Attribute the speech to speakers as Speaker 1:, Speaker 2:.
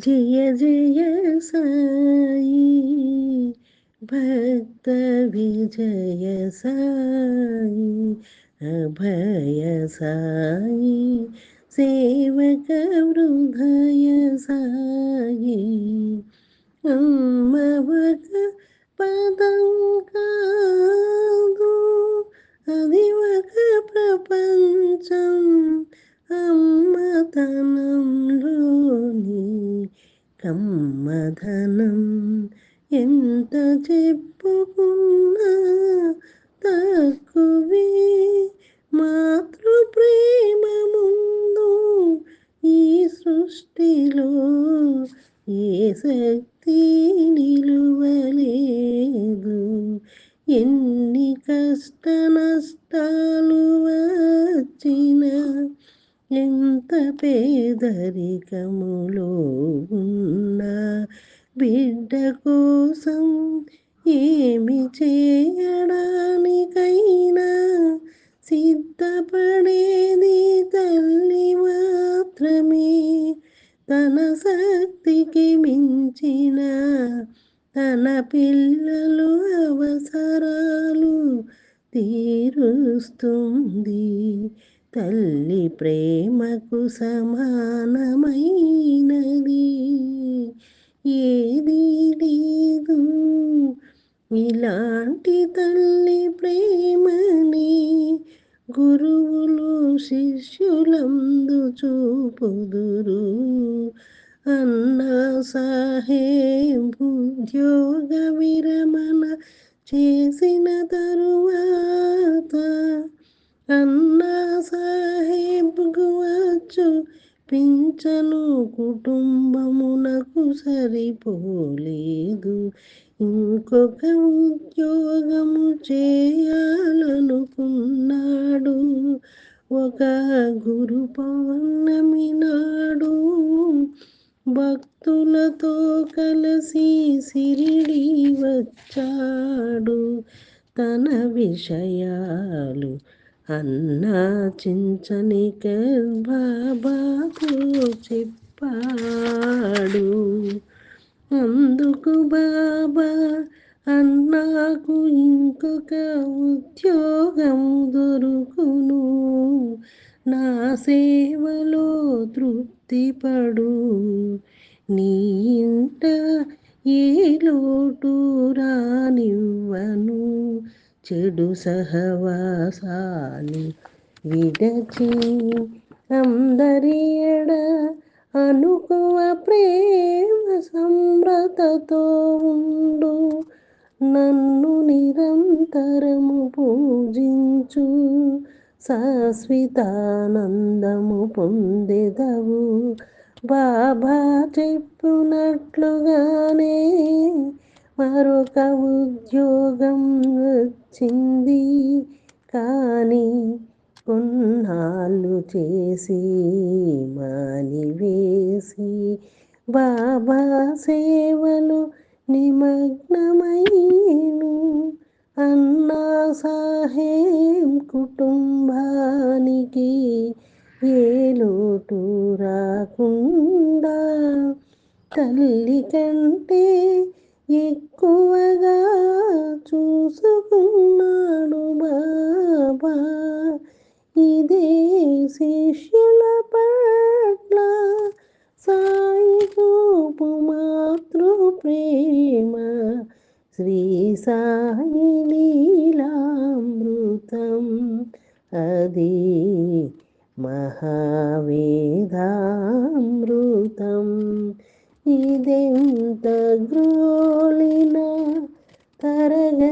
Speaker 1: जय जय साई, भक्त विजय साई, अभय साई, सेवक वृदय साई अम्मवक पदङ्कादु अधिवक प्रपञ्चम् अम्मतम् ఎంత చెప్పుకున్నా తక్కువే. మాతృ ప్రేమ ముందు ఈ సృష్టిలో ఏ శక్తి నిలువలేదు. ఎన్ని కష్ట నష్టాలు వచ్చిన ఎంత పేదరికములో ఉన్నా బిడ్డ కోసం ఏమి చేయడానికైనా సిద్ధపడేది తల్లి మాత్రమే. తన శక్తికి మించిన తన పిల్లలు అవసరాలు తీరుస్తుంది. తల్లి ప్రేమకు సమానమైనది. ఏది లేదు. ఇలాంటి తల్లి ప్రేమని గురువులు శిష్యులందు చూపుదురు. అన్నా సాహేబ్ ఉద్యోగ విరమణ చేసిన తరువాత అన్నా సాహేబ్కు వచ్చు పింఛను కుటుంబమునకు సరిపోలేదు. ఇంకొక ఉద్యోగము చేయాలనుకున్నాడు. ఒక గురు పౌర్ణమి నాడు భక్తులతో కలిసి సిరిడి వచ్చాడు. తన విషయాలు అన్నా చించనిక బాబాకు చెప్పాడు. అందుకు బాబా అన్నాకు ఇంకొక ఉద్యోగం దొరుకును. నా సేవలో తృప్తిపడు నీ ఇంట ఏ లోటు రానివ్వను. చెడు సహవాసాన్ని విడచి అందరి ఎడ అనుకువ ప్రేమ సంబ్రతతో ఉండు. నన్ను నిరంతరము పూజించు. శాశ్వతానందము పొందెదవు. బాబా చెప్పునట్లుగానే మరొక ఉద్యోగం వచ్చింది కానీ కొన్నాళ్ళు చేసి మానివేసి బాబా సేవలు నిమగ్నమైను అన్నా సాహేం కుటుంబానికి ఏ లోటు రాకుండా తల్లి కంటే ఎక్కువగా చూసుకున్నాడు బాబా. ఇదే శిష్యుల పట్ల సాయి చూపు మాతృ ప్రేమ. శ్రీ సాయి లీలామృతం. అది మహావేదామృతం. ఇదెంత గ్రోలిన తరగ